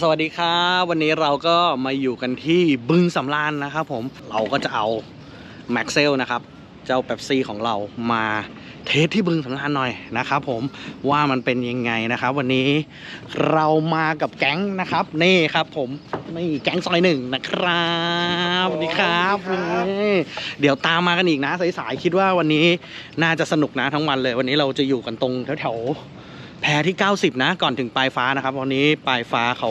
สวัสดีครับวันนี้เราก็มาอยู่กันที่บึงสำราญนะครับผมเราก็จะเอาแม็กเซลนะครับ เจ้าเป๊ปซี่ของเรามาเทสที่บึงสำราญหน่อยนะครับผมว่ามันเป็นยังไงนะครับ วันนี้เรามากับแก๊งนะครับนี่ครับผมนี่แก๊งซอยหนึ่งนะครับสวัสดีครับนี่เดี๋ยวตามมากันอีกนะสายๆคิดว่าวันนี้น่าจะสนุกนะทั้งวันเลย วันนี้เราจะอยู่กันตรงแถวๆ แพที่ 90 นะ ก่อนถึงปลายฟ้านะครับวันนี้ปลายฟ้าเขา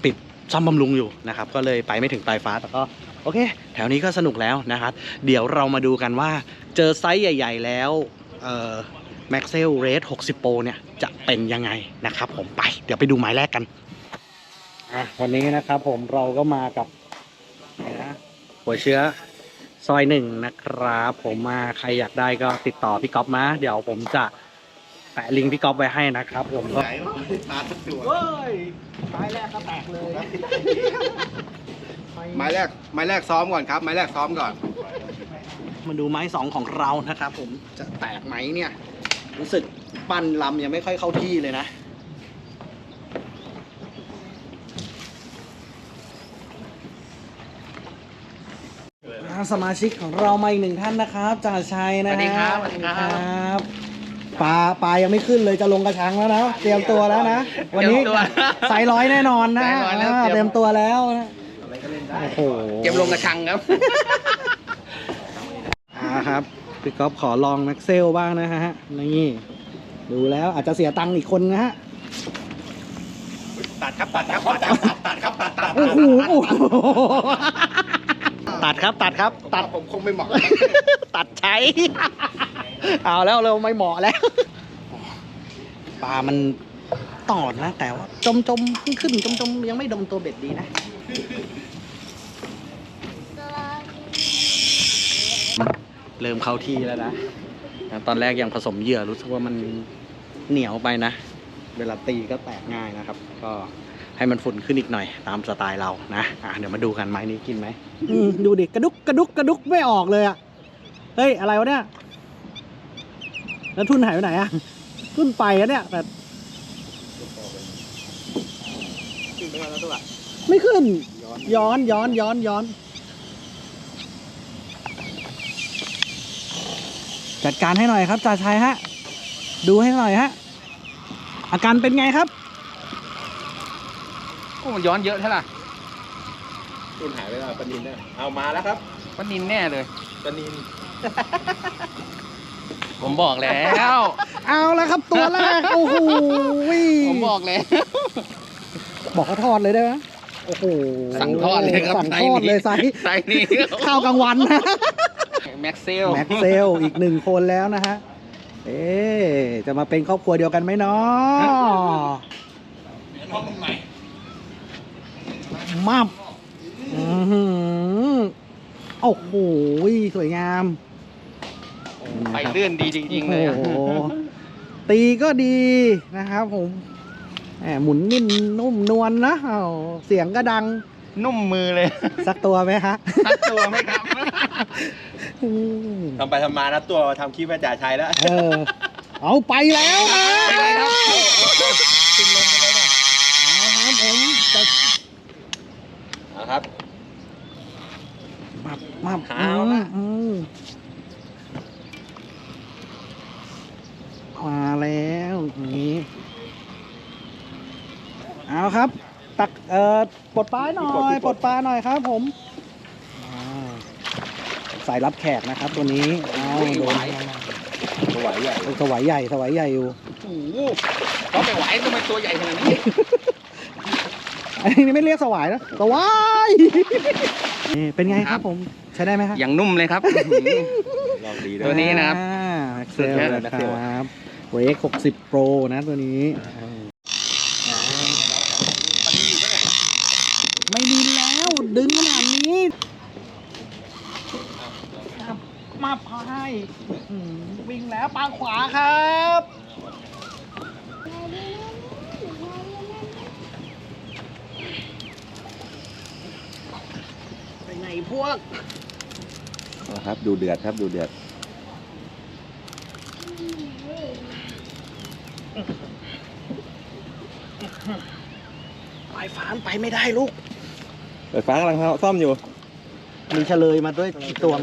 เปิดซ่อมบำรุงอยู่นะครับ ก็เลยไปไม่ถึงปลายฟ้าแต่ก็โอเค แถวนี้ก็สนุกแล้วนะครับ เดี๋ยวเรามาดูกันว่าเจอไซส์ใหญ่ ๆ แล้วเออแม็กเซลเรส60 โปรเนี่ย จะเป็นยังไงนะครับ ผมไป เดี๋ยวไปดูไม้แรกกันวันนี้นะครับผมเราก็มากับนี่นะหัวเชื้อซอยหนึ่งนะครับ ผมมาใครอยากได้ก็ติดต่อพี่ก๊อฟมา เดี๋ยวผมจะ แปะลิงก์พี่ก๊อฟไว้ให้นะครับ ผมก็ไหนตาสักตัวเฮ้ยไม้แรกก็แตกเลยไม้แรกไม้แรกซ้อมก่อนครับไม้แรกซ้อมก่อน มาดูไม้สองของเรานะครับ ผมจะแตกไหมเนี่ย รู้สึกปั้นลำยังไม่ค่อยเข้าที่เลยนะอ่าสมาชิกของเรามาอีกหนึ่งท่านนะครับจ่าชัยนะฮะสวัสดีครับสวัสดีครับบ ปลาปลายังไม่ขึ้นเลยจะลงกระชังแล้วนะ เตรียมตัวแล้วนะ วันนี้เตรียมตัวสายร้อยแน่นอนนะสายร้อยแล้ว อ่าเตเตรีรียยมมตัวแล้วนะโอ้โหเกมลงกระชังครับ อ่าครับพี่ก๊อฟขอลองแม็กเซลบ้างนะฮะนี่ดูแล้วอาจจะเสียตังค์อีกคนนะฮะตัดครับตัดครับตัดครับตัดครับตัดตัดโอ้โหโอ้โหตัดครับตัดครับตัตัดดผมคงไม่เหมาะตัดใช้ เอาแล้วเราไม่เหมาะแล้วปลามันตอดนะ แต่ว่าจมจมขึ้นขึ้นจมจมยังไม่โดนตัวเบ็ดดีนะเริ่มเข้าที่แล้วนะนะตอนแรกยังผสมเหยื่อรู้สึกว่ามันเหนียวไปนะ เวลาตีก็แตกง่ายนะครับ ก็ให้มันฝุ่นขึ้นอีกหน่อย ตามสไตล์เรานะอะเดี๋ยวมาดูกันไม้นี้กินไหมอืมดูดิกระดุกกระดุกกระดุกไม่ออกเลยอะเฮ้ยอะไรวะเนี่ย แล้วทุนหายไปไหนอะทุนไปอะเนี่ยแต่ไม่ขึ้น ย้อนย้อนย้อนย้อน จัดการให้หน่อยครับจ่าชัยฮะ ดูให้หน่อยฮะ อาการเป็นไงครับโอ้มันย้อนเยอะใช่ล่ะตุนหายไปแล้วปนินเนี่ยเอามาแล้วครับปันนินแน่เลยปนิน ผมบอกแล้ว เอาละครับตัวแรกโอ้โหผมบอกแล้ว บอกเขาทอดเลยได้ไหมโอ้โหสั่งทอดเลยครับสั่งทอดเลยไซส์ไซส์นี้ข้าวกลางวันนะแม็กเซลแม็กเซลอีกหนึ่งคนแล้วนะฮะเอ๊ะจะมาเป็นครอบครัวเดียวกันไหมเนาะมับอื้อหือโอ้โหสวยงาม ไปเลื่อนดีจริงๆเลยอะโอ้โหตีก็ดีนะครับผมแหมหมุนนิ่มนุ่มนวลนะอ้าวเสียงก็ดังนุ่มมือเลยสักตัวไหมฮะ ทักตัวไหมครับอืมทำไปทำมานะตัวทำคลิปแม่จ่าชัยแล้ว เออ เอาไปแล้วนะไปเลยครับ ติดลมไปเลยนะเอาครับผมจะเอาครับมามาเอาละ อืมมาแล้วอย่างนี้ เอาครับ ตักเอ่อปลดปลาหน่อยปลดปลาหน่อยครับผมอ่าสายรับแขกนะครับ ตัวนี้เอาโดนตัวไหวใหญ่สวายใหญ่สวายใหญ่อยู่ โอ้โหก็ไม่ไหวทำไมตัวใหญ่ขนาดนี้อันนี้ไม่เรียกสวายนะสวายนี่เป็นไงครับผมใช้ได้ไหมครับอย่างนุ่มเลยครับ ลองดีตัด้ววยนี้นะครับเซลสุดยอดนะครับ เวก60 Pro นะตัวนี้ ไม่ดินแล้วดึงขนาดนี้มาพายอื้อหือวิ่งแล้วปางขวาครับไปไหนพวกครับดูเดือดครับดูเดือด ไฟฟ้ามันไปไม่ได้ลูกไฟฟ้ากำลังซ่อมอยู่มีเฉลยมาด้วยกี่ตวง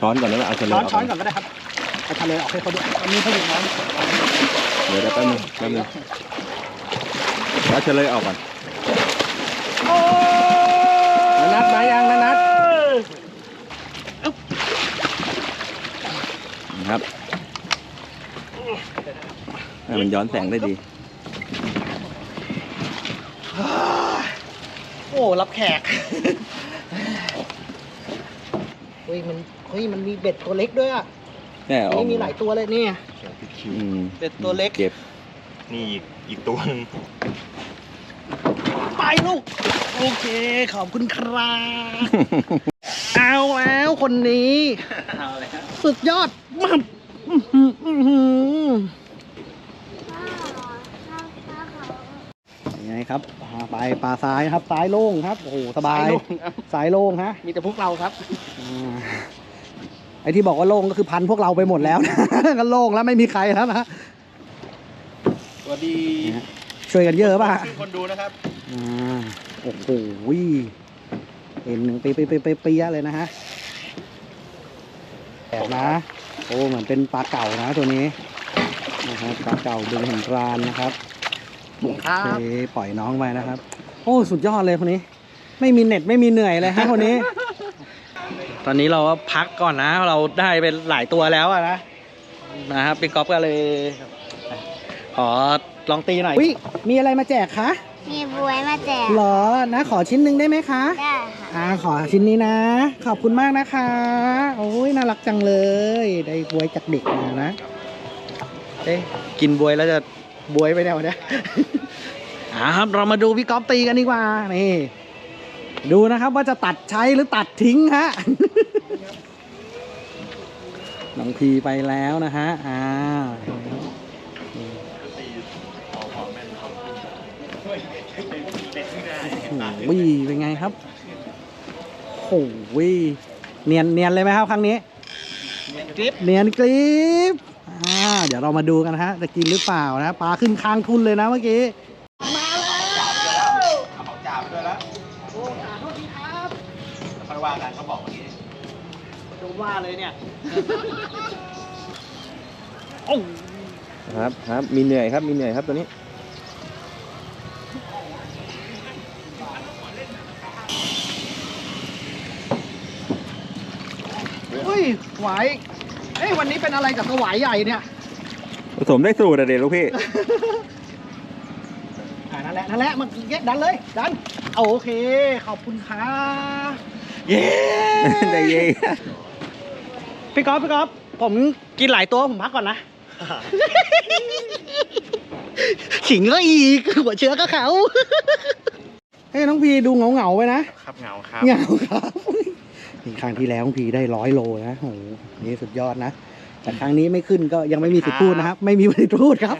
ช้อนก่อนแล้วเอาเฉลช้อนยออกช้อนก่อนก็ได้ครับเอาเฉลยออกให้เขาด้วยอันนี้เขาหยุดน้องเดี๋ยวเดี๋ยวแป๊บนึงแป๊บนึงแล้วเฉลยออกก่อนโอ้นัดมายังนัดนัดครับให้ มันย้อนแสงได้ดี โอ้รับแขก เฮ้ยมันเฮ้ยมันมีเบ็ดตัวเล็กด้วยอะแน่ออกนี่มีหลายตัวเลยเนี่ยอืมเบ็ดตัวเล็ก เก็บนี่อีกอีกตัวหนึงไปลูก โอเค ขอบคุณครับ เอาแล้วคนนี้ สุดยอดมับอื้อหืออื้อหือยังไง ครับอ่าไปปลาซ้ายครับซ้ายโล่งครับโอ้โหสบายสายโล่งฮะมีแต่พวกเราครับ อ่าไอ้ที่บอกว่าโล่งก็คือพันพวกเราไปหมดแล้วนะ ก็โล่งแล้วไม่มีใครแล้วนะสวัสดีช่วยกันเยอะป่ะ ชื่อคนดูนะครับ อ่าโอ้โหเอ็นหนึ่งปีปีปีปีปีเลยนะฮะแบบนะ โอ้ เหมือนเป็นปลาเก่านะตัวนี้นะครับปลาเก่าดึงเห็นรานนะครับครับ โอเคปล่อยน้องไปนะครับ โอ้สุดยอดเลยคนนี้ ไม่มีเน็ตไม่มีเหนื่อยเลยฮะคนนี้ ตอนนี้เราก็พักก่อนนะ เราได้เป็นหลายตัวแล้วอะนะนะครับพี่ก๊อฟก็เลยขอลองตีหน่อยอุ้ยมีอะไรมาแจกคะมีบวยมาแจกเหรอนะขอชิ้นหนึ่งได้ไหมคะได้ค่ะอ่าขอชิ้นนี้นะ ขอบคุณมากนะคะโอ้ยน่ารักจังเลย ได้บวยจากเด็กมานะเอ๊ะกินบวยแล้วจะ บวยไปแนวเนี้ยอ่าครับเรามาดูพี่ก๊อฟตีกันดีกว่า นี่ ดูนะครับว่าจะตัดใช้หรือตัดทิ้งฮะน้องพีไปแล้วนะฮะ อ่าโอ้โหเป็นไงครับโอ้โหเนียนเนียนเลยไหมครับครั้งนี้กริปเนียนกริบ อ่าเดี๋ยวเรามาดูกันนะฮะจะกินหรือเปล่านะปลาขึ้นคางทุนเลยนะเมื่อกี้เอาของจ่าไปด้วยแล้วโอ้ขอโทษทีครับค่อยว่ากันเขาบอกเมื่อกี้โดนว่าเลยเนี่ยโอ้ครับครับมีเหนื่อยครับมีเหนื่อยครับตัวนี้เฮ้ยหวาย เอ้ยวันนี้เป็นอะไรกับสวายใหญ่เนี่ยผสมได้สูตรอะเด็กลูกพี่ อ่านั่นแหละนั่นแหละมันเย็ดดันเลย ดันโอเค ขอบคุณครับเย้ได้เย่พี่ก๊อฟพี่ก๊อฟผมกินหลายตัวผมพักก่อนนะ ขิงก็อีกหัวเชื้อก็เขาเฮ้ยน้องพีดูเหงาเหงาๆไปนะครับเหงาครับ เหงาครับ นี่ครั้งที่แล้วน้องพีได้ร้อยโลนะโอ้โหนี่สุดยอดนะแต่ครั้งนี้ไม่ขึ้นก็ยังไม่มีสิทธิ์พูดนะครับ ไม่มีสิทธิ์พูดครับ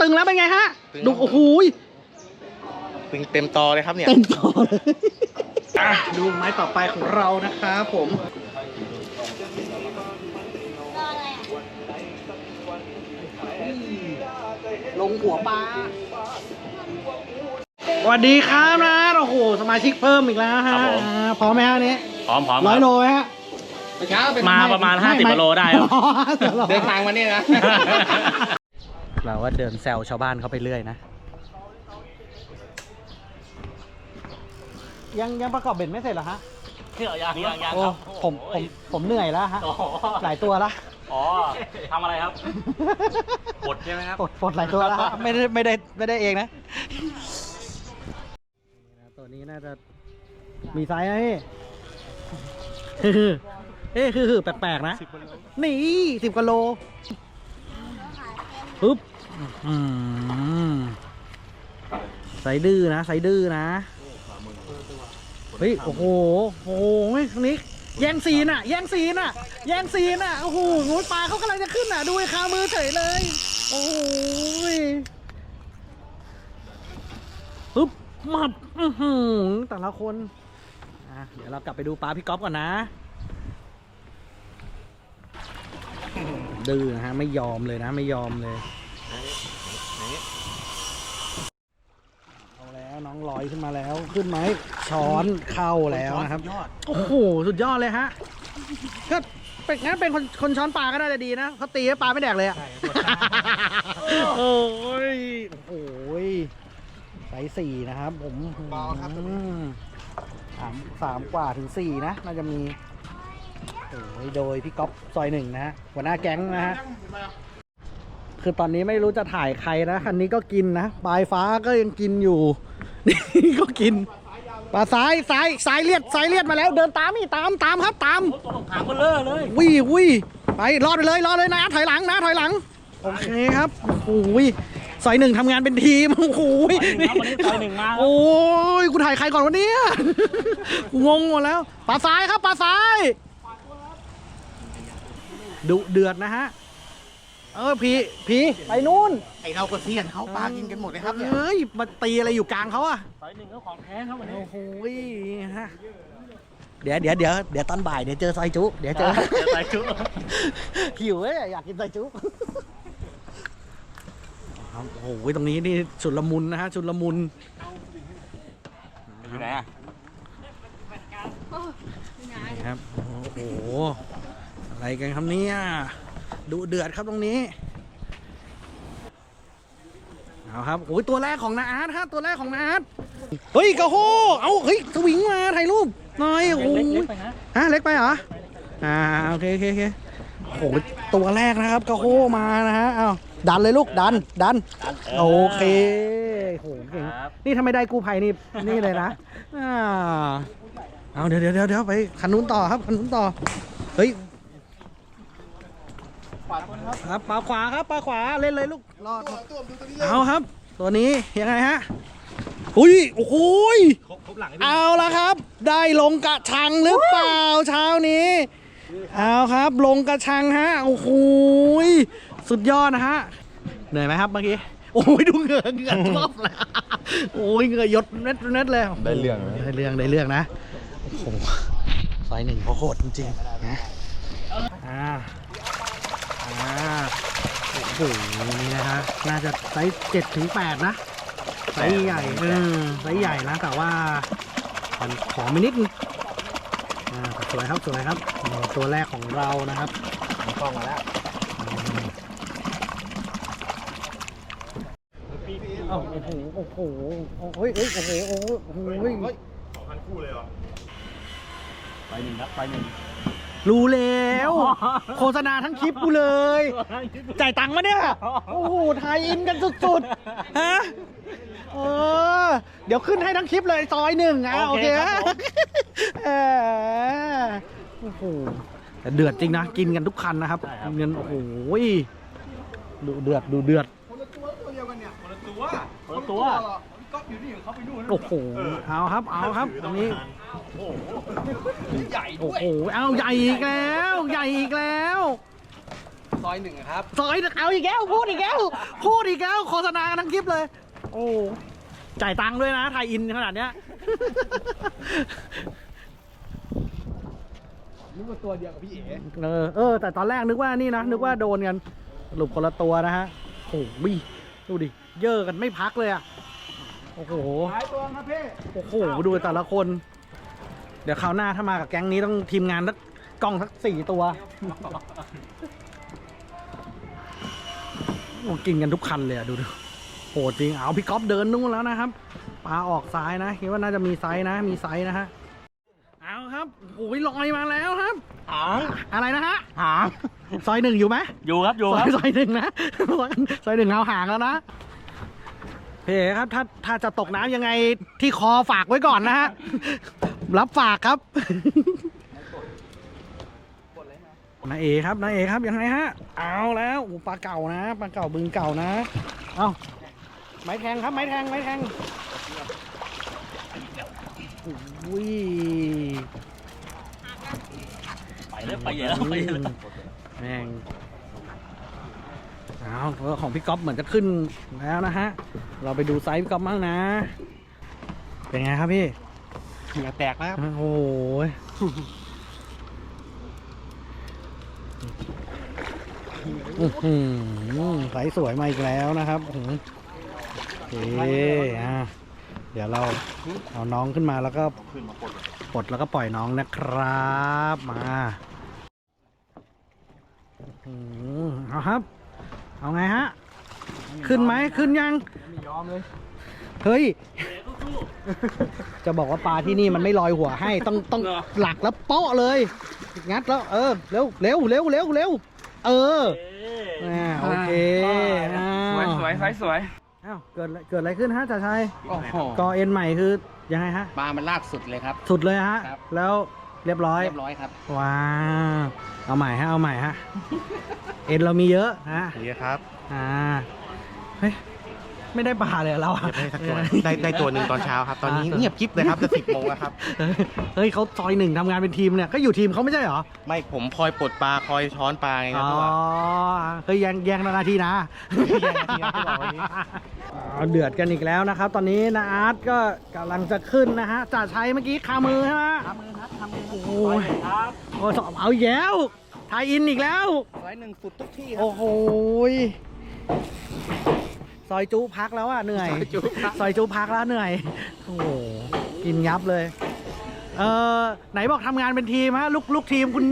ตึงแล้วเป็นไงฮะดูโอ้โหตึงเต็มตอเลยครับเนี่ยเต็มต่อเลยอะดูไม้ต่อไปของเรานะครับผมลงหัวปลาสวัสดีครับนะ โอ้โหสมาชิกเพิ่มอีกแล้วฮะครับผม อ่าพร้อมไหมฮะอันนี้พร้อมพร้อมร้อยโลไหมฮะเช้าเป็นมาประมาณไม่50ไม่กิโลได้ครับ อ๋อ50โล เดินทางมาเนี่ยนะ เราก็เดินแซวชาวบ้านเขาไปเรื่อยนะ ยังยังประกอบเบ็ดไม่เสร็จเหรอฮะยังยังยังโอ้ครับผมผมผมเหนื่อยแล้วฮะอ๋อหลายตัวละอ๋อทำอะไรครับกดใช่ไหมครับ ปลดปลดหลายตัวแล้วฮะ ไม่ได้ไม่ได้ไม่ได้เองนะตั วนี้น่าจะมีไซส์นะพี่คือเอ้คือคือแปลกๆนะ นี่สิบกว่าโลปึ๊บอืมไซดื้อนะไซดื้อนะ เฮ้ย โอ้โห โอ้โหครั้งนี้แย่งซีนอะ แย่งซีนอะ แย่งซีนอะ โอ้โหงูปลาเขากำลังจะขึ้นอะ ดูไอ้คามือเฉยเลย โอ้โหปึ๊บมับอื้อหือแต่ละคนอะเดี๋ยวเรากลับไปดูปลาพี่ก๊อฟก่อนนะ ดื้อนะฮะไม่ยอมเลยนะ ไม่ยอมเลยลอยขึ้นมาแล้วขึ้นไหมช้อนเข้าแล้วนะครับ ยอดโอ้โห สุดยอดเลยฮะก็เป็นงั้นเป็นคนคนช้อนปลาก็น่าจะดีนะเขาตีให้ปลาไม่แดกเลยอะโอ้ย โอ้ยไซ ส์สี่นะครับผมเบาครับตัวนี้อืมสามสามกว่าถึงสี่นะ น่าจะมีโอ้ยโดยพี่ก๊อฟซอยหนึ่งนะฮะหัวหน้าแก๊งนะฮะคือตอนนี้ไม่รู้จะถ่ายใครนะคันนี้ก็กินนะปลายฟ้าก็ยังกินอยู่นี่ก็กินปลาซ้ายซ้ายซ้ายเลียดซ้ายเลียดมาแล้ว เดินตามนี่ตามตามครับตามถามคนเลอะเลยวิวิไปรอดไปเลยรอดเลยนะถอยหลังนะถอยหลังโอเคครับโอ้โห ซอยหนึ่งทำงานเป็นทีมโอ้โหครับวันนี้ซอยหนึ่งมาครับ โอ้ยกูถ่ายใครก่อนวันนี้กูงงหมดแล้วปลาซ้ายครับปลาซ้ายดุเดือดนะฮะ เออพีพีไปนู่นไอเราก็เซียนเขาปลากินกันหมดเลยครับเนี่ยเฮ้ยมาตีอะไรอยู่กลางเขาอะซอยหนึ่งก็ของแท้ครับวันนี้ โอ้โหฮะเดี๋ยวเดี๋ยวเดี๋ยวเดี๋ยวตอนบ่ายเดี๋ยวเจอซอยจุ เดี๋ยวเจอเดี๋ยวใส่ชุดหิวเอ้ยอยากกินไส้จุ๊บ ครับโอ้โหตรงนี้นี่ชุดละมุนนะฮะชุดละมุนอยู่ไหนอะนี่ครับโอ้โหอะไรกันครับเนี่ยดุเดือดครับตรงนี้เอาครับโอ้ยตัวแรกของนาอาร์ตฮะตัวแรกของนาอาร์ตเฮ้ยกระโหเอาเฮ้ยสวิงมาถ่ายรูปหน่อยโอ้โหเล็กๆไปนะฮะเล็กไปเหรออ่าโอเคโอเคโอเคโอ้โหตัวแรกนะครับกระโฮมานะฮะอ้าว ดันเลยลูกดันดัน โอเคโหเก่งครับนี่ทำไมได้กู้ภัยนี่นี่เลยนะอ่าเอาเดี๋ยวเดี๋ยวเดี๋ยวเดี๋ยวไปคันนู้นต่อครับคันนู้นต่อเฮ้ยครับปลาขวาครับปลาขวาเล่นเลยลูกรอดเอาครับ ตัวนี้ยังไงฮะอุ้ยโอ้โหยครบครบหลังเอาละครับ ได้ลงกระชังหรือเปล่าเช้านี้เอาครับ ลงกระชังฮะโอ้โหย สุดยอดนะฮะ เหนื่อยไหมครับเมื่อกี้ โอ้ยดูเหงื่อเหงื่อท่วมเลยโอ้ยเหงื่อหยดเน็ดเน็ดเลยได้เรื่องนะ ได้เรื่องได้เรื่องนะ โอ้โหซอยหนึ่งเขาโหดจริงๆนะอ่าอ่าโอ้โหนี่นะฮะน่าจะไซส์เจ็ดถึงแปดนะไซส์ใหญ่เออไซส์ใหญ่นะแต่ว่ามันขอมินิดนึงอ่าสวยครับสวยครับนี่ตัวแรกของเรานะครับมีกล้องมาแล้ว เอ้าโอ้โหโอ้โหโอ้โหเฮ้ยเฮ้ยโอ้โหโอ้โหโอ้โหเฮ้ยไปหนึ่งครับไปหนึ่งรู้แล้ว โฆษณาทั้งคลิปกูเลย จ่ายตังค์มาเนี่ย โอ้โหไทยอินกันสุดๆ ฮะ เออ เดี๋ยวขึ้นให้ทั้งคลิปเลยซอยหนึ่งอะโอเคฮะเออโอ้โหแต่เดือดจริงนะ กินกันทุกคันนะครับกินกันโอ้โหดูเดือดดูเดือด เนี่ยคนละตัวเปิดตัวก็อยู่นี่เขาไปนู่นโอ้โห เอาครับ เอาครับตรงนี้ใหญ่โอ้ด้วยโห เอาใหญ่อีกแล้ว ใหญ่อีกแล้ว ซอยหนึ่งครับ ซอยเอาอีกแล้วพูดอีกแล้วพูดอีกแล้วโฆษณากันทั้งคลิปเลย โอ้จ่ายตังค์ด้วยนะไทยอินขนาดเนี้ย นึกว่าตัวเดียวกับพี่เอ๋เออเออแต่ตอนแรกนึกว่านี่นะ นึกว่าโดนกันสรุปคนละตัวนะฮะโอ้โหดูดิ เยอะกันไม่พักเลยอะ โอ้โหหายตัวครับพี่โอ้โห ดูแต่ละคน เดี๋ยวคราวหน้าถ้ามากับแก๊งนี้ต้องทีมงานสักกล้องสักสี่ตัวโอ้กินกันทุกคันเลยอะดูดูโหดจริง เอาพี่ก๊อฟเดินนู่นแล้วนะครับ ปลาออกซ้ายนะ คิดว่าน่าจะมีไซส์นะ มีไซส์นะฮะ เอาครับโอ้ยลอยมาแล้วครับ หางอะไรนะฮะ หางซอยหนึ่งอยู่ไหม อยู่ครับอยู่ซคอรับยซอยหนึ่งนะซอยหนึ่งเอาห่างแล้วนะ เพครับถ้าถ้าจะตกน้ำยังไงที่คอฝากไว้ก่อนนะฮะ รับฝากครับนาเอครับนาเอครับยังไงฮะ เอาแล้วโอ้ปลาเก่านะปลาเก่าบึงเก่านะ เอาไม้แทงครับไม้แทงไม้แทงอุ้ยไปแล้วไปเยอะแล้วไปเยอะแล้วแม่ง เอาตัวของพี่ก๊อฟเหมือนจะขึ้นแล้วนะฮะ เราไปดูไซส์พี่ก๊อฟบ้างนะ เป็นไงครับพี่เหงื่อแตกนะครับโอ้โหอื้อหือไซส์สวยมาอีกแล้วนะครับอื้อหือโอเคอะเดี๋ยวเราเอาน้องขึ้นมาแล้วก็ขึ้นมาปลดปลดแล้วก็ปล่อยน้องนะครับ มาอืมเอาครับ เอาไงฮะ ขึ้นไหมขึ้นยัง ไม่ยอมเลย เฮ้ย จะบอกว่าปลาที่นี่มันไม่ลอยหัวให้ ต้องต้องหลักแล้วเปาะเลย งัดแล้ว เออ เร็วเร็วเร็วเร็วเร็วเอออ่าโอเคอ้าสวยสวยไซส์สวยอ้าวเกิดอะไรเกิดอะไรขึ้นฮะจ่าชัยโอ้โหกอเอ็นใหม่คือยังไงฮะ ปลามันลากสุดเลยครับ สุดเลยฮะ ครับ แล้วเรียบร้อย เรียบร้อยครับ ว้าว เอาใหม่ฮะ เอาใหม่ฮะ เอ็นเรามีเยอะฮะนี่ครับ อ่า เฮ้ย ไม่ได้ปลาเลยเราอะได้สักตัวได้ได้ตัวหนึ่งตอนเช้าครับ ตอนนี้เงียบกิ๊บเลยครับจะสิบโมงแล้วครับเฮ้ยเขาซอยหนึ่งทำงานเป็นทีมเนี่ยก็อยู่ทีมเขาไม่ใช่เหรอ ไม่ผมคอยปลดปลาคอยช้อนปลาไงคอ๋รับอ ตัว เฮ้ยแย่งแย่งหน้าที่นะแย่งหน้าที่นะพวกเราวันนี้ เอาเดือดกันอีกแล้วนะครับ ตอนนี้นะอาร์ตก็กำลังจะขึ้นนะฮะจ่าชัยเมื่อกี้คามือใช่ไหมคามือครับคามือโอ้ยโอ้ยเอาอีกแล้วไทยอินอีกแล้ว ร้อยหนึ่งสุดทุกที่ครับโอ้โหย ซอยจูพักแล้วอะเหนื่อยซอยจูพักแล้วเหนื่อย โอ้โหกินยับเลย เออไหนบอกทำงานเป็นทีมฮะลูกลูกทีมคุณ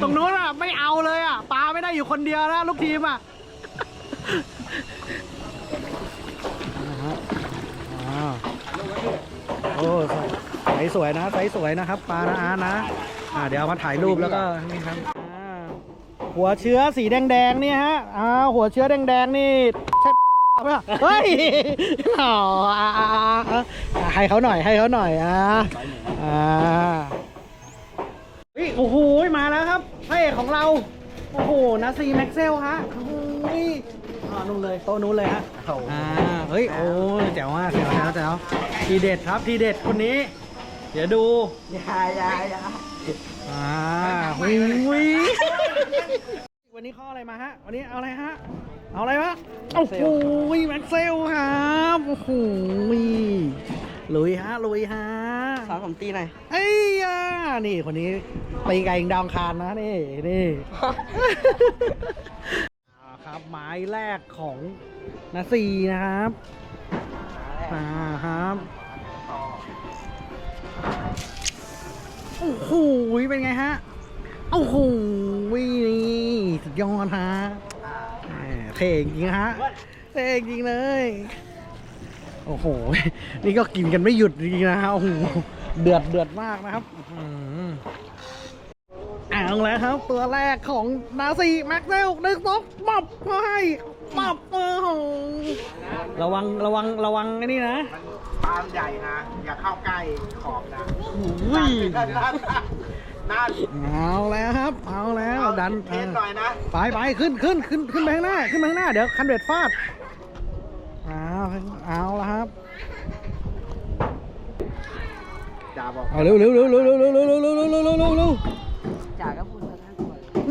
ตรงนู้นอะไม่เอาเลยอะปลาไม่ได้อยู่คนเดียวนะลูกทีมอะนะฮะอ่าโอ้ใสสวยนะใสสวยนะครับปลานะอาร์ตนะอ่าเดี๋ยวเอามาถ่ายรูปแล้วก็นี่ครับอ่าหัวเชื้อสีแดงๆเนี่ยฮะอ่าหัวเชื้อแดงๆนี่ใช่ ไหมอะเฮ้ยอ๋ออ่าอ่าอ่าอ่าให้เขาหน่อยให้เขาหน่อยอ่าอ่าเฮ้ยโอ้โหมาแล้วครับพระเอกของเรา โอ้โหนาซีแม็กเซลฮะโอ้โหอ่านู่นเลยโต๊ะนู้นเลยฮะอ่าเฮ้ยโอ้แจ๋วมากแจ๋วแจ๋วแจ๋วทีเด็ดครับทีเด็ดคนนี้ เดี๋ยวดู ยายายาอ่าวิววันนี้ข้ออะไรมาฮะ วันนี้เอาอะไรฮะ เอาอะไรวะโอ้โหแม็กเซลครับโอ้โหลุยฮะลุยฮะสาวผมตีหน่อยเอ้ยอะนี่คนนี้ตีไก่ดาวอังคารนะนี่นี่อ่าครับไม้แรกของนาซีนะครับอ่าครับโอ้โหเป็นไงฮะโอ้โหนี่สุดยอดฮะแหม เท่จริงฮะเท่จริงเลย โอ้โห นี่ก็กินกันไม่หยุดจริงๆนะฮะโอ้โหเดือดเดือดมากนะครับอื้อหือเอาแล้วครับ ตัวแรกของนาซีแม็กเซลหนึ่งสองปับเข้าให้ปับโอ้โหระวังระวังระวังไอ้นี่นะปลาใหญ่นะ อย่าเข้าใกล้ขอบนะอุ้ย นั่นนั่นนั่นเอาแล้วครับ เอาแล้วดันเทนหน่อยนะไปไปขึ้นขึ้นขึ้นขึ้นไปข้างหน้าขึ้นไปข้างหน้าเดี๋ยวคันเบ็ดฟาดเอาเอาแล้วครับอย่าบอกเอาเร็วเร็วเร็วเร็วเร็วเร็วเร็วเร็วเร็วเร็วเร็วเร็วเร็วจ่าก็พูดซะ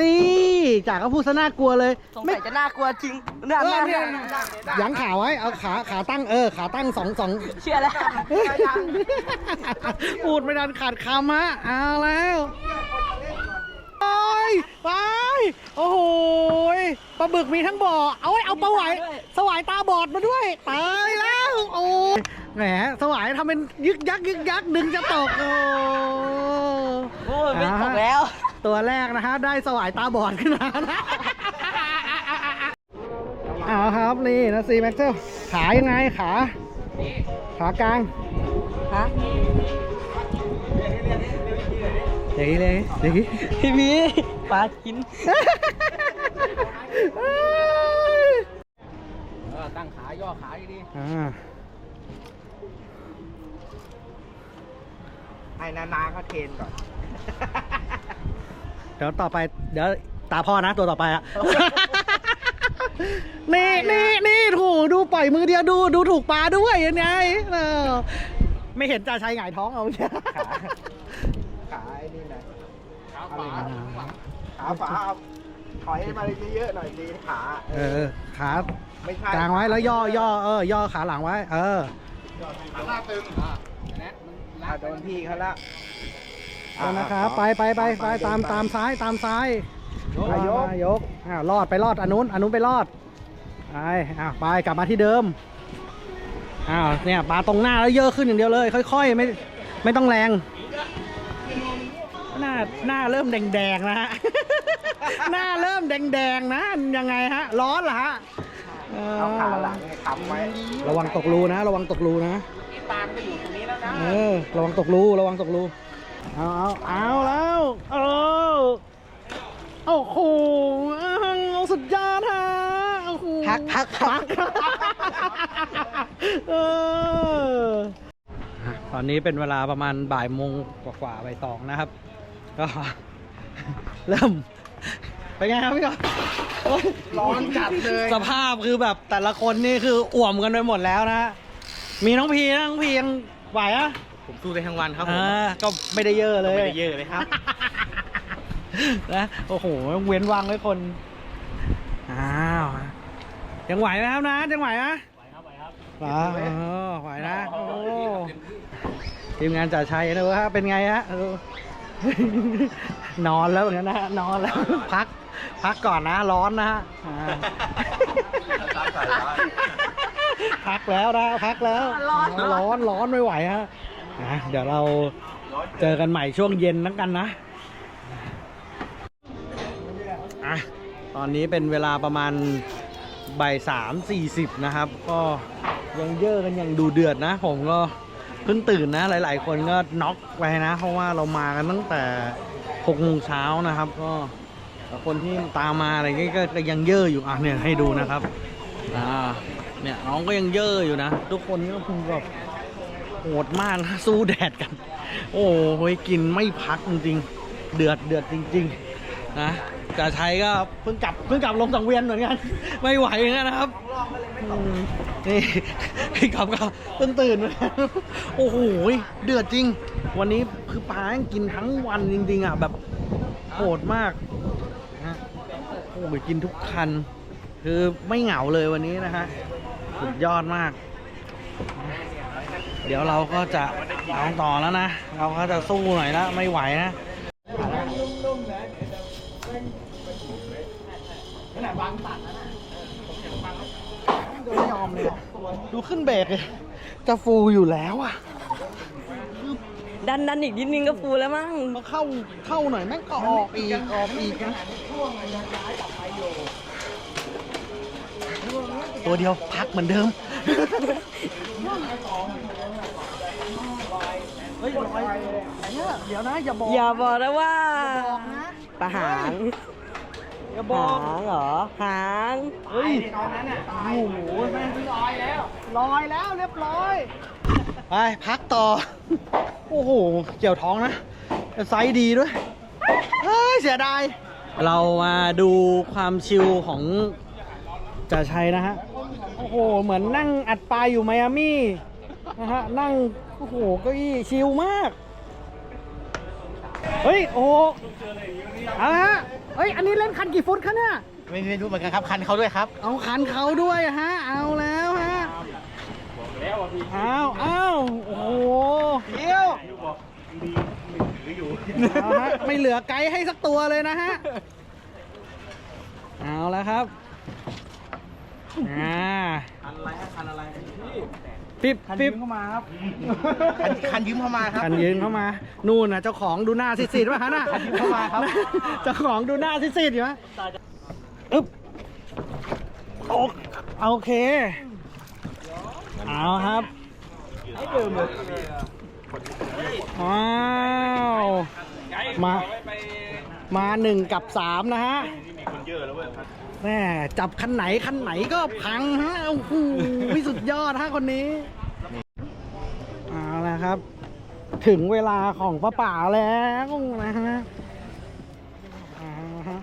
น่ากลัวนี่จากก็พูดซะน่ากลัวเลย สงไม่สัยจะน่ากลัวจริงน่าเออน่าเนี่ยยั้งขาไว้เอาขาขาตั้งเออ ขาตั้งสองสอง เชื่อแล้ว พูดไม่ดันขาดคำฮะเอาแล้วไปไปโอ้โหยปลาบึกมีทั้งบ่อ เอาไว้เอาปลาไหวสวายตาบอดมาด้วยตายแล้วโอ้ยแหมสวายทำเป็นยึกยักยึกยักดึงจะตกโอ้ โอ้ยไม่ตกแล้ว ตัวแรกนะฮะได้สวายตาบอดขึ้นมานะเอาครับนี่นะซีแม็กเซลขายังไงขา ขากลางฮะอย่างนี้เลยอย่างนี้พี่มีปลากินตั้งขาย่อขาดีอ่าๆให้นานาเขาเทนก่อนเดี๋ยวต่อไป เดี๋ยวตาพ่อนะตัวต่อไปอะ นี่นี่นี่ถูดูปล่อยมือเดียวดูดูถูกปลาด้วยยังไงเออไม่เห็นจ่าชัยหงายท้องเอาใช่ขาไอ้นี่หน่อยขาฝาขาฝาเอาถอยมาเยอะๆหน่อยดีขา เออขาไม่ใช่กลางไว้แล้วย่อย่อเออย่อขาหลังไว้ เออขาหน้าตึงอ่าโดนพี่เขาแล้ว เอานะครับไปไปไปไปตามตามซ้ายตามซ้ายยกมายกยกอ้าวรอดไปรอดอันนู้นอันนู้นไปรอดไปอ้าวไปกลับมาที่เดิมอ้าวเนี่ยปลาตรงหน้าแล้วเยอะขึ้นอย่างเดียวเลย ค่อย ๆ ไม่ไม่ต้องแรง หน้าหน้าเริ่มแดงๆนะฮะหน้าเริ่มแดงๆนะยังไงฮะ ร้อนเหรอฮะเออเอาขาหลังเนี่ยค้ำไว้ระวังตกรูนะ ระวังตกรูนะตามก็อยู่ตรงนี้แล้วนะเออระวังตกรูระวังตกรู เอาเอาเอาแล้วเออโอ้โหเอาสุดยอดฮะโอ้โหพักพักพักเออตอนนี้เป็นเวลาประมาณบ่ายโมงกว่าๆบ่ายสองนะครับ ก็เริ่มเป็นไงครับพี่กอล์ฟโอ๊ยร้อนจัดเลย สภาพคือแบบแต่ละคนนี่คืออ่วมกันไปหมดแล้วนะ มีน้องพีนะน้องพียังไหวอะ ผมสู้ได้ทั้งวันครับผมอ่าก็ไม่ได้เยอะเลย ไม่ได้เยอะเลยครับ นะโอ้โหเว้นวางไว้คนอ้าวยังไหวไหมครับนะยังไหวไหมไหวครับไหวครับไหวเออไหวนะโอ้ทีมงานจ่าชัยนะว่าเป็นไงฮะเออนอนแล้วเหมือนกันนะฮะนอนแล้วพัก พักก่อนนะร้อนนะฮะอ่าพักแล้วนะพักแล้วร้อนร้อนไม่ไหวฮะะเดี๋ยวเราเจอกันใหม่ช่วงเย็นนักกันนะอะตอนนี้เป็นเวลาประมาณบ่ายสามสี่สิบนะครับ ก็ยังเยอะกันย่างดูเดือดนะ ผมก็เพิ่งตื่นนะ หลาย ๆ คนก็น็อกไปนะ เพราะว่าเรามากันตั้งแต่หกโมงเช้านะครับ ก็คนที่ตามมาอะไรเงี้ยก็ยังเยอะอยู่อะเนี่ยให้ดูนะครับอ่าเนี่ยน้องก็ยังเยอะอยู่นะ ทุกคนก็คือแบบ โหดมากนะสู้แดดกัน โอ้โหกินไม่พักจริงๆเดือดเดือดจริง ๆ นะจ่าชัยก็เพิ่งกลับเพิ่งกลับลงสังเวียนเหมือนกันไม่ไหวเหมือนกันนะครับนี่พี่กลับก็เพิ่งตื่นเหมือนกันโอ้โหเดือดจริง วันนี้คือปลาแม่งกินทั้งวันจริง ๆอะแบบโหดมากนะโอ้โหกินทุกคัน คือไม่เหงาเลยวันนี้นะฮะสุดยอดมาก เดี๋ยวเราก็จะเอาต่อแล้วนะ เราก็จะสู้หน่อยละไม่ไหวนะไม่ยอมเลยอะดูขึ้นเบรกเลยจะฟูอยู่แล้วอะดันดันอีกนิดนึงก็ฟูแล้วมั้งมาเข้าเข้าหน่อยแม่งก็ออกอีกออกอีกนะตัวเดียวพักเหมือนเดิมเฮ้ยลอยเนี่ยเดี๋ยวนะอย่าบอกอย่าบอกนะว่าบอกนะประหารอย่าบอกหางเหรอหางเฮ้ยตอนนั้นอะตายโอ้โหแม่งลอยแล้วลอยแล้วเรียบร้อยไปพักต่อ โอ้โหเกี่ยวท้องนะแต่ไซส์ดีด้วยเฮ้ยเสียดายเรามาดูความชิลของจ่าชัยนะฮะ โอ้โห เหมือนนั่งอัดปลาอยู่ไมอามี่นะฮะ นั่งโอ้โหเก้าอี้ชิลมาก เฮ้ย โอ้โหเอาละฮะเฮ้ย อันนี้เล่นคันกี่ฟุตคะเนี่ย ไม่ไม่รู้เหมือนกันครับคันเขาด้วยครับ เอาคันเขาด้วยฮะ เอาแล้วฮะเอาเอาโอ้โหเดี๋ยวเอาฮะไม่เหลือไกด์ให้สักตัวเลยนะฮะ เอาแล้วครับ อ่า คันอะไรคันอะไร ปิ๊บปิ๊บเข้ามาครับ คันคันยืมเข้ามาครับ คันยืนเข้ามานู่นนะเจ้าของดูหน้าซีดๆวะฮะน่ะคันยืนเข้ามาครับ เจ้าของดูหน้าซีดๆอยู่ฮะอึ๊บโอโอเคเอาครับว้าวมามาหนึ่งกับสามนะฮะ แม่จับคันไหนคันไหนก็พังฮะโอ้โหสุดยอดฮะคนนี้เอาละครับ ถึงเวลาของป้าป่าแล้วนะฮะเอาละฮะ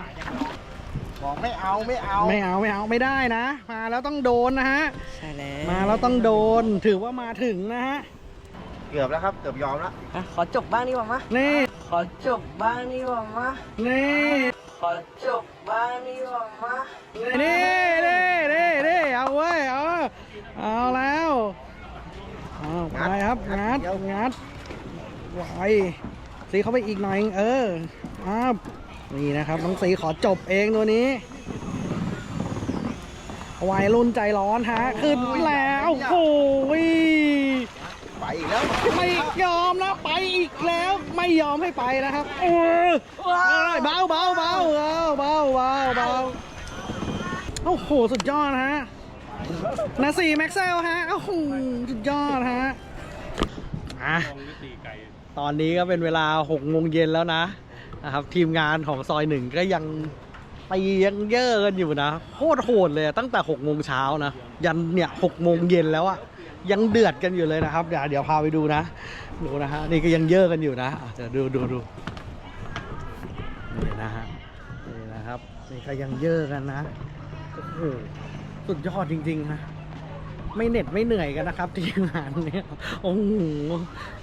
บอกไม่เอาไม่เอา ไม่เอาไม่เอาไม่ได้นะ มาแล้วต้องโดนนะฮะใช่แล้วมาแล้วต้องโดนถือว่ามาถึงนะฮะเกือบแล้วครับเกือบยอมแล้วอะขอจบบ้างดีกว่ามะนี่ขอจบบ้างดีกว่ามะนี่ ขอจบบ้างดีกว่ามะนี่นี่นี่นี่เอาเว้เอาเอาแล้วเอาไปครับงัดงัดไหวสีเข้าไปอีกหน่อยเออครับนี่นะครับน้องสีขอจบเองตัวนี้วัยรุ่นใจร้อนฮะขึ้นแล้วโอ้ย อีกแล้วไม่ยอมนะไปอีกแล้วไม่ยอมให้ไปนะครับโอ้ยเบาเบาเบาเบาเบาเบาเบาโอ้โหสุดยอดฮะนาสี่แม็กเซลฮะโอ้โหสุดยอดฮะอะตอนนี้ก็เป็นเวลาหกโมงเย็นแล้วนะนะครับ ทีมงานของซอยหนึ่งก็ยังตียังเย่อกันอยู่นะโคตรโหดเลยอะตั้งแต่หกโมงเช้านะ ยันเนี่ยหกโมงเย็นแล้วอะ ยังเดือดกันอยู่เลยนะครับ เดี๋ยวเดี๋ยวพาไปดูนะ ดูนะฮะนี่ก็ยังเยอะกันอยู่นะอะเดี๋ยวดูดูดูนี่นะฮะนี่นะครับนี่ก็ยังเยอะกันนะโอ้โหสุดยอดจริงๆนะไม่เหน็ดไม่เหนื่อยกันนะครับทีมงานเนี่ยโอ้โห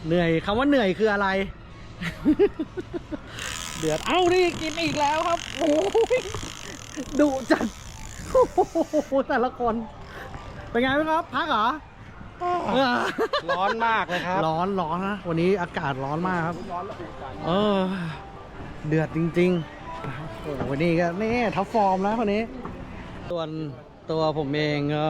เหนื่อยคำว่าเหนื่อยคืออะไร เดือดเอ้านี่กินอีกแล้วครับโอ้ยดุจัดโอ้โหแต่ละคนเป็นไงบ้างครับพักเหรอ ร้อนมากเลยครับ ร้อนร้อนนะ วันนี้อากาศร้อนมากครับเออ เดือดจริงๆ โอ้โหวันนี้ก็นี่ท็อปฟอร์มแล้วคนนี้ ส่วนตัวผมเองก็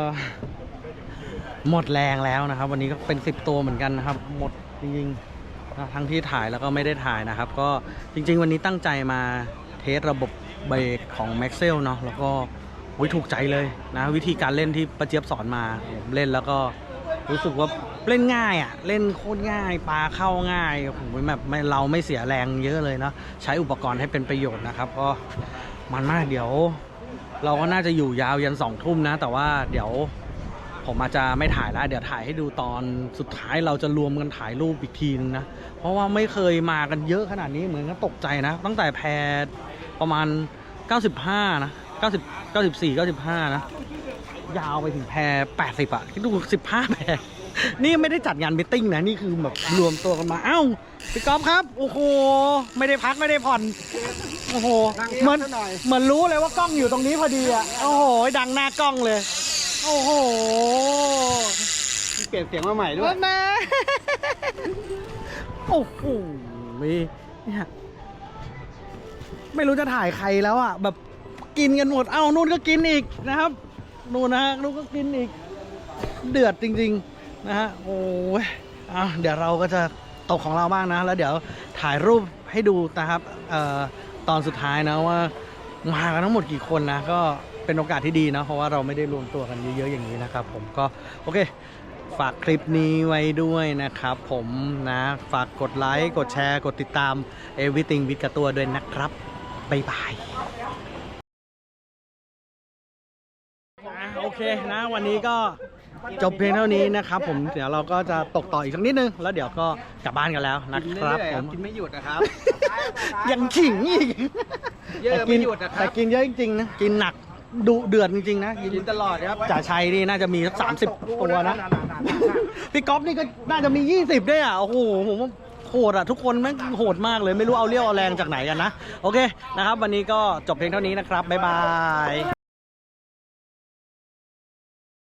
หมดแรงแล้วนะครับ วันนี้ก็เป็นสิบตัวเหมือนกันนะครับ หมดจริงๆนะทั้งที่ถ่ายแล้วก็ไม่ได้ถ่ายนะครับ ก็จริง ๆ วันนี้ตั้งใจมาเทสระบบเบรกของ m a x เซลเนาะแล้วก็อุ๊ยถูกใจเลยนะ วิธีการเล่นที่ประเจี๊ยบสอนมาผมเล่นแล้วก็ รู้สึกว่าเล่นง่ายอะ่ะ เล่นโคตรง่ายปลาเข้าง่ายโอ้โหแบบไม่เราไม่เสียแรงเยอะเลยเนาะใช้อุปกรณ์ให้เป็นประโยชน์นะครับก็มันมากเดี๋ยว เราก็น่าจะอยู่ยาวยันสองทุ่มนะ แต่ว่าเดี๋ยวผมอาจจะไม่ถ่ายแล้วเดี๋ยวถ่ายให้ดูตอนสุดท้ายเราจะรวมกันถ่ายรูปอีกทีนึงนะ เพราะว่าไม่เคยมากันเยอะขนาดนี้เหมือนกันตกใจนะ ตั้งแต่แพรประมาณ 95 นะ 90 94 95 นะ ยาวไปถึงแพร80อะคิดดู 15 แพรนี่ไม่ได้จัดงานมิทติ้งนะ นี่คือแบบรวมตัวกันมา เอ้าพี่ก๊อฟครับ โอ้โห ไม่ได้พักไม่ได้ผ่อน โอ้โหนั่งเหมือนซะหน่อยเหมือนรู้เลยว่ากล้องอยู่ตรงนี้พอดีอะโอ้โห ดังหน้ากล้องเลย โอ้โห เปลี่ยนเสียงมาใหม่ด้วยแล้วนะโอ้โหเนี่ยไม่รู้จะถ่ายใครแล้วอะ แบบกินกันหมด เอ้านู่นก็กินอีกนะครับ นู่นนะฮะนู่นก็กินอีกเดือดจริง ๆ นะฮะโอ้ยเอาเดี๋ยวเราก็จะตกของเราบ้างนะ แล้วเดี๋ยวถ่ายรูปให้ดูนะครับเอ่อตอนสุดท้ายนะว่ามากันทั้งหมดกี่คนนะก็เป็นโอกาสที่ดีนะเพราะว่าเราไม่ได้รวมตัวกันเยอะๆอย่างนี้นะครับ ผมก็โอเคฝากคลิปนี้ไว้ด้วยนะครับ ผมนะฝากกดไลค์ กดแชร์ กดติดตาม Everything วิดกับตัวด้วยนะครับ บ๊ายบาย เคนะวันนี้ก็จบเพียงเท่านี้นะครับผมเดี๋ยวเราก็จะตกต่ออีกสักนิดนึง แล้วเดี๋ยวก็กลับบ้านกันแล้วนะครับผมกินไม่หยุดนะครับ ยังขิงอีกเยอะไม่หยุดนะครับ แต่กินเยอะจริงๆนะกินหนักดุเดือดจริงๆนะกินตลอดครับจ่าชัยนี่น่าจะมีสักสามสิบตัวนะพี่ก๊อฟนี่ก็น่าจะมี20ด้วยอะโอ้โหผมว่าโหดอะทุกคนแม่งโหดมากเลยไม่รู้เอาเรี่ยวเอาแรงจากไหนกันนะโอเคนะครับ วันนี้ก็จบเพียงเท่านี้นะครับบ๊ายบาย